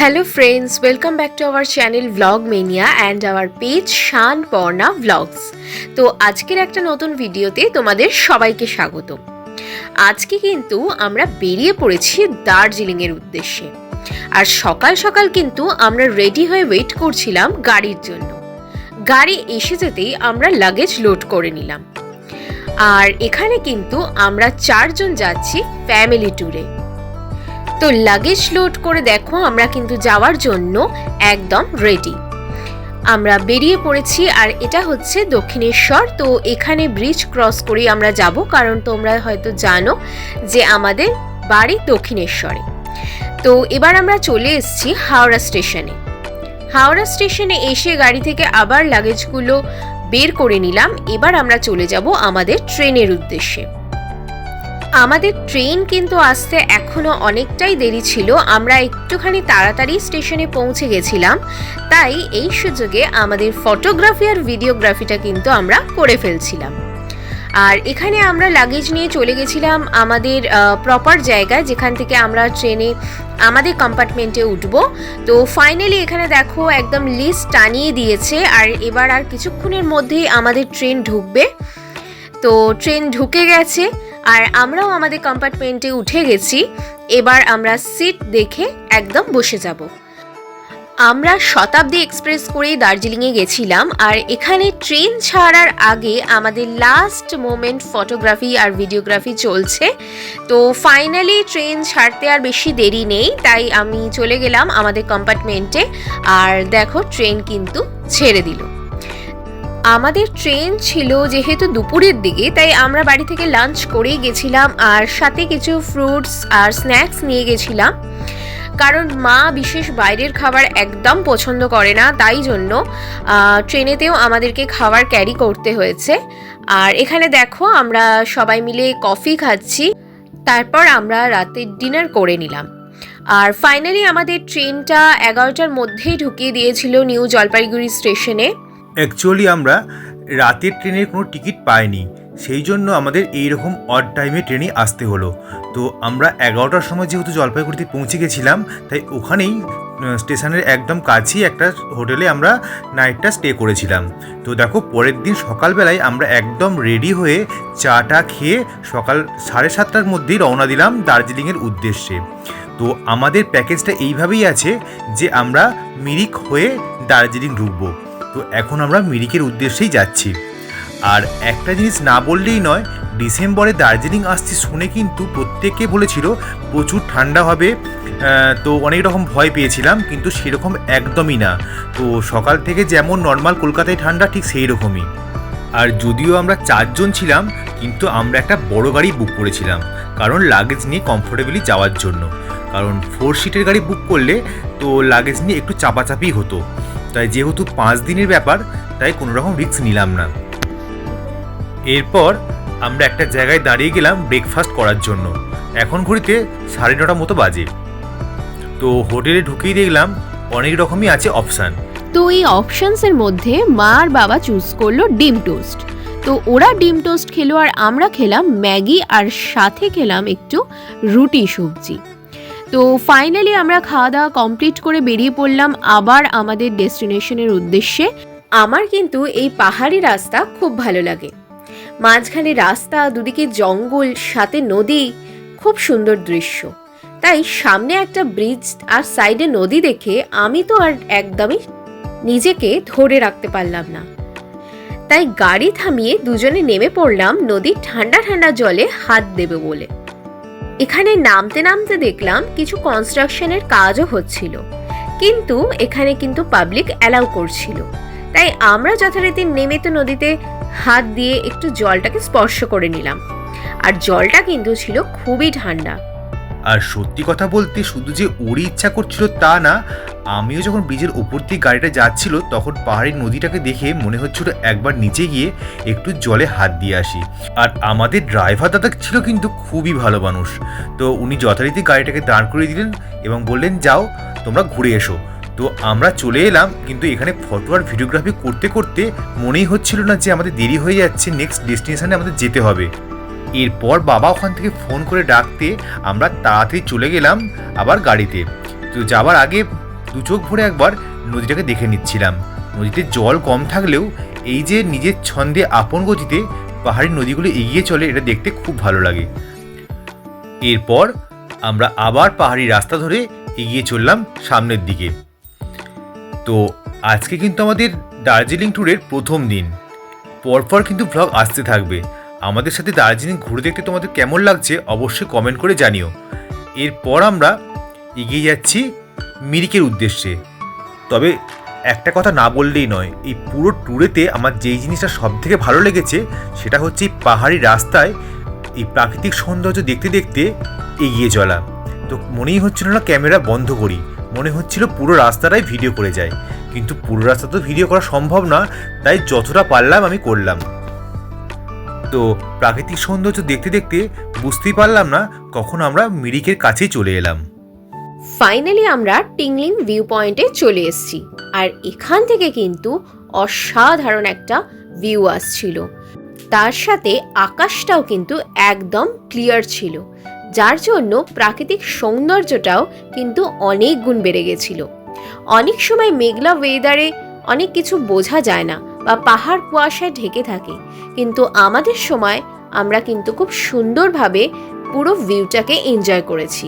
Hello friends, welcome back to our channel Vlogmania and our page Shaan Parna Vlogs. তো আজকের একটা নতুন ভিডিওতে তোমাদের সবাইকে স্বাগত আজকে কিন্তু আমরা বেরিয়ে পড়েছি দার্জিলিংয়ের উদ্দেশ্যে। আর সকাল সকাল কিন্তু আমরা রেডি হয়ে ওয়েট করছিলাম গাড়ির জন্য। গাড়ি এসে যেতেই আমরা লাগেজ লোড করে নিলাম। আর এখানে কিন্তু আমরা চারজন যাচ্ছি ফ্যামিলি ট্যুরে তো লাগেজ লোড করে দেখো, আমরা কিন্তু যাওয়ার জন্য একদম রেডি আমরা বেরিয়ে পড়েছি আর এটা হচ্ছে দক্ষিণেশ্বর, তো এখানে ব্রিজ ক্রস করেই আমরা যাব, কারণ তোমরা হয়তো জানো যে আমাদের বাড়ি দক্ষিণেশ্বরে। তো এবার আমরা চলে এসেছি হাওড়া স্টেশনে। হাওড়া স্টেশনে এসে গাড়ি থেকে আবার লাগেজগুলো বের করে নিলাম, এবার আমরা চলে যাব আমাদের ট্রেনের উদ্দেশ্যে। আমাদের ট্রেন কিন্তু আসতে এখনও অনেকটাই দেরি ছিল। আমরা একটুখানি তাড়াতাড়ি স্টেশনে পৌঁছে গেছিলাম। তাই এই সুযোগে আমাদের ফটোগ্রাফি আর ভিডিওগ্রাফিটা কিন্তু আমরা করে ফেলছিলাম। আর এখানে আমরা লাগেজ নিয়ে চলে গেছিলাম আমাদের প্রপার জায়গায়, যেখান থেকে আমরা ট্রেনে, আমাদের কম্পার্টমেন্টে উঠব। তো ফাইনালি এখানে দেখো একদম লিস্ট টানিয়ে দিয়েছে। আর এবার আর কিছুক্ষণের মধ্যেই আমাদের ট্রেন ঢুকবে। তো ট্রেন ঢুকে গেছে। আর আমরাও আমাদের কম্পার্টমেন্টে উঠে গেছি। এবার আমরা সিট দেখে একদম বসে যাব। আমরা শতাব্দী এক্সপ্রেস করেই দার্জিলিংয়ে গেছিলাম আর এখানে ট্রেন ছাড়ার আগে আমাদের লাস্ট মোমেন্ট ফটোগ্রাফি আর ভিডিওগ্রাফি চলছে। তো ফাইনালি ট্রেন ছাড়তে আর বেশি দেরি নেই, তাই আমি চলে গেলাম আমাদের কম্পার্টমেন্টে আর দেখো ট্রেন কিন্তু ছেড়ে দিল। আমাদের ট্রেন ছিল যেহেতু দুপুরের দিকে, তাই আমরা বাড়ি থেকে লাঞ্চ করেই গেছিলাম আর সাথে কিছু ফ্রুটস আর স্ন্যাক্স নিয়ে গেছিলাম। কারণ মা বিশেষ বাইরের খাবার একদম পছন্দ করে না, তাই জন্য ট্রেনেতেও আমাদেরকে খাবার ক্যারি করতে হয়েছে। আর এখানে দেখো, আমরা সবাই মিলে কফি খাচ্ছি। তারপর আমরা রাতে ডিনার করে নিলাম। আর ফাইনালি আমাদের ট্রেনটা এগারোটার মধ্যেই ঢুকিয়ে দিয়েছিল নিউ জলপাইগুড়ি স্টেশনে। অ্যাকচুয়ালি আমরা রাতের ট্রেনের কোনো টিকিট পাইনি। সেই জন্য আমাদের এই রকম অড টাইমে ট্রেনে আসতে হলো। তো আমরা এগারোটার সময় যেহেতু জলপাইগুড়িতে পৌঁছে গেছিলাম, তাই ওখানেই স্টেশনের একদম কাছেই একটা হোটেলে আমরা নাইটটা স্টে করেছিলাম। তো দেখো, পরের দিন সকালবেলায় আমরা একদম রেডি হয়ে চাটা খেয়ে সকাল সাড়ে সাতটার মধ্যেই রওনা দিলাম দার্জিলিংয়ের উদ্দেশ্যে। তো আমাদের প্যাকেজটা এইভাবেই আছে যে আমরা মিরিক হয়ে দার্জিলিং ঢুকবো। তো এখন আমরা মিরিকের উদ্দেশ্যেই যাচ্ছি। আর একটা জিনিস না বললেই নয়, ডিসেম্বরে দার্জিলিং আসছি শুনে কিন্তু প্রত্যেকে বলেছিল প্রচুর ঠান্ডা হবে। তো অনেক রকম ভয় পেয়েছিলাম, কিন্তু সেরকম একদমই না। তো সকাল থেকে যেমন নর্মাল কলকাতায় ঠান্ডা, ঠিক সেই রকমই আর যদিও আমরা চারজন ছিলাম, কিন্তু আমরা একটা বড় গাড়ি বুক করেছিলাম, কারণ লাগেজ নিয়ে কমফোর্টেবলি যাওয়ার জন্য। কারণ ফোর সিটের গাড়ি বুক করলে তো লাগেজ নিয়ে একটু চাপাচাপি হতো। তাই যেহেতু পাঁচ দিনের ব্যাপার, তাই কোনো রকম রিস্ক নিলাম না। এরপর আমরা একটা জায়গায় দাঁড়িয়ে গেলাম ব্রেকফাস্ট করার জন্য। এখন ঘড়িতে সাড়ে নটা মতো বাজে। তো হোটেলে ঢুকেই দেখলাম অনেক রকমই আছে অপশান তো এই অপশনসের মধ্যে মা আর বাবা চুজ করল ডিম টোস্ট তো ওরা ডিম টোস্ট খেলো আর আমরা খেলাম ম্যাগি আর সাথে খেলাম একটু রুটি সবজি। তো ফাইনালি আমরা খাওয়া দাওয়া কমপ্লিট করে বেরিয়ে পড়লাম আবার আমাদের ডেস্টিনেশনের উদ্দেশ্যে। আমার কিন্তু এই পাহাড়ি রাস্তা খুব ভালো লাগে। মাঝখানে রাস্তা, দুদিকে জঙ্গল, সাথে নদী, খুব সুন্দর দৃশ্য। তাই সামনে একটা ব্রিজ আর সাইডে নদী দেখে আমি তো আর একদমই নিজেকে ধরে রাখতে পারলাম না। তাই গাড়ি থামিয়ে দুজনে নেমে পড়লাম নদীর ঠান্ডা ঠান্ডা জলে হাত দেবে বলে। এখানে নামতে নামতে দেখলাম কিছু কনস্ট্রাকশনের কাজও হচ্ছিল। কিন্তু এখানে কিন্তু পাবলিক অ্যালাউ করছিল। তাই আমরা যথারীতি নেমে তো নদীতে হাত দিয়ে একটু জলটাকে স্পর্শ করে নিলাম। আর জলটা কিন্তু ছিল খুবই ঠান্ডা। আর সত্যি কথা বলতে শুধু যে ওরই ইচ্ছা করছিল তা না, আমিও যখন ব্রিজের ওপর দিয়ে গাড়িটা যাচ্ছিল, তখন পাহাড়ি নদীটাকে দেখে মনে হচ্ছিল একবার নিচে গিয়ে একটু জলে হাত দিয়ে আসি। আর আমাদের ড্রাইভার দাদা ছিল কিন্তু খুবই ভালো মানুষ। তো উনি যথারীতি গাড়িটাকে দাঁড় করিয়ে দিলেন এবং বললেন, যাও, তোমরা ঘুরে এসো। তো আমরা চলে এলাম, কিন্তু এখানে ফটো আর ভিডিওগ্রাফি করতে করতে মনেই হচ্ছিল না যে আমাদের দেরি হয়ে যাচ্ছে নেক্সট ডেস্টিনেশনে আমাদের যেতে হবে। এরপর বাবা ওখান থেকে ফোন করে ডাকতে আমরা তাড়াতাড়ি চলে গেলাম আবার গাড়িতে। তো যাবার আগে দু চোখ ভরে একবার নদীটাকে দেখে নিচ্ছিলাম। নদীতে জল কম থাকলেও এই যে নিজের ছন্দে আপন গতিতে পাহাড়ি নদীগুলো এগিয়ে চলে, এটা দেখতে খুব ভালো লাগে। এরপর আমরা আবার পাহাড়ি রাস্তা ধরে এগিয়ে চললাম সামনের দিকে। তো আজকে কিন্তু আমাদের দার্জিলিং ট্যুরের প্রথম দিন। পরপর কিন্তু ব্লগ আসতে থাকবে। আমাদের সাথে দার্জিলিং ঘুরে দেখতে তোমাদের কেমন লাগছে অবশ্যই কমেন্ট করে জানিও। এরপর আমরা এগিয়ে যাচ্ছি মিরিকের উদ্দেশ্যে। তবে একটা কথা না বললেই নয়, এই পুরো ট্যুরেতে আমার যেই জিনিসটা সব থেকে ভালো লেগেছে সেটা হচ্ছে এই পাহাড়ি রাস্তায় এই প্রাকৃতিক সৌন্দর্য দেখতে দেখতে এগিয়ে চলা। তো মনেই হচ্ছিল না ক্যামেরা বন্ধ করি, মনে হচ্ছিল পুরো রাস্তাটাই ভিডিও করে যায়। কিন্তু পুরো রাস্তা তো ভিডিও করা সম্ভব না, তাই যতটা পারলাম আমি করলাম। তো প্রাকৃতিক সৌন্দর্য দেখতে দেখতে বুঝতেই পারলাম না কখন আমরা মিরিকের কাছে চলে এলাম। ফাইনালি আমরা টিংলিং ভিউ পয়েন্টে চলে এসেছি আর এখান থেকে কিন্তু অসাধারণ একটা ভিউ আসছিল। তার সাথে আকাশটাও কিন্তু একদম ক্লিয়ার ছিল, যার জন্য প্রাকৃতিক সৌন্দর্যটাও কিন্তু অনেক গুণ বেড়ে গেছিল। অনেক সময় মেঘলা ওয়েদারে অনেক কিছু বোঝা যায় না বা পাহাড় কুয়াশায় ঢেকে থাকে। কিন্তু আমাদের সময় আমরা কিন্তু খুব সুন্দরভাবে পুরো ভিউটাকে এনজয় করেছি।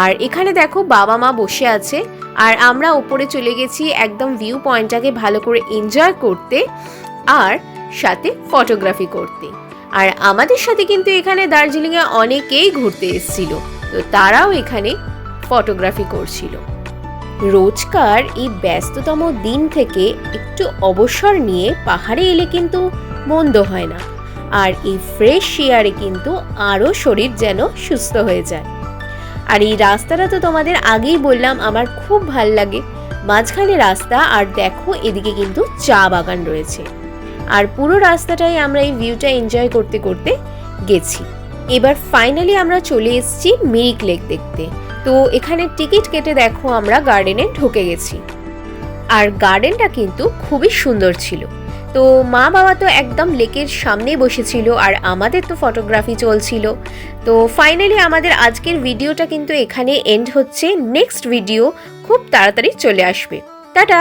আর এখানে দেখো বাবা মা বসে আছে, আর আমরা ওপরে চলে গেছি একদম ভিউ পয়েন্টটাকে ভালো করে এনজয় করতে আর সাথে ফটোগ্রাফি করতে। আর আমাদের সাথে কিন্তু এখানে দার্জিলিংয়ে অনেকেই ঘুরতে এসেছিল, তো তারাও এখানে ফটোগ্রাফি করছিল। রোজকার এই ব্যস্ততম দিন থেকে একটু অবসর নিয়ে পাহাড়ে এলে কিন্তু মন্দ হয় না। আর এই ফ্রেশ এয়ারে কিন্তু আরও শরীর যেন সুস্থ হয়ে যায়। আর এই রাস্তাটা তো তোমাদের আগেই বললাম, আমার খুব ভালো লাগে। মাঝখানে রাস্তা আর দেখো এদিকে কিন্তু চা বাগান রয়েছে। আর পুরো রাস্তাটাই আমরা এই ভিউটা এনজয় করতে করতে গেছি। এবার ফাইনালি আমরা চলে এসেছি মিরিক লেক দেখতে। তো এখানে টিকিট কেটে দেখো আমরা গার্ডেনে ঢুকে গেছি। আর গার্ডেনটা কিন্তু খুবই সুন্দর ছিল। তো মা বাবা তো একদম লেকের সামনেই বসেছিল আর আমাদের তো ফটোগ্রাফি চলছিল। তো ফাইনালি আমাদের আজকের ভিডিওটা কিন্তু এখানে এন্ড হচ্ছে। নেক্সট ভিডিও খুব তাড়াতাড়ি চলে আসবে। টাটা!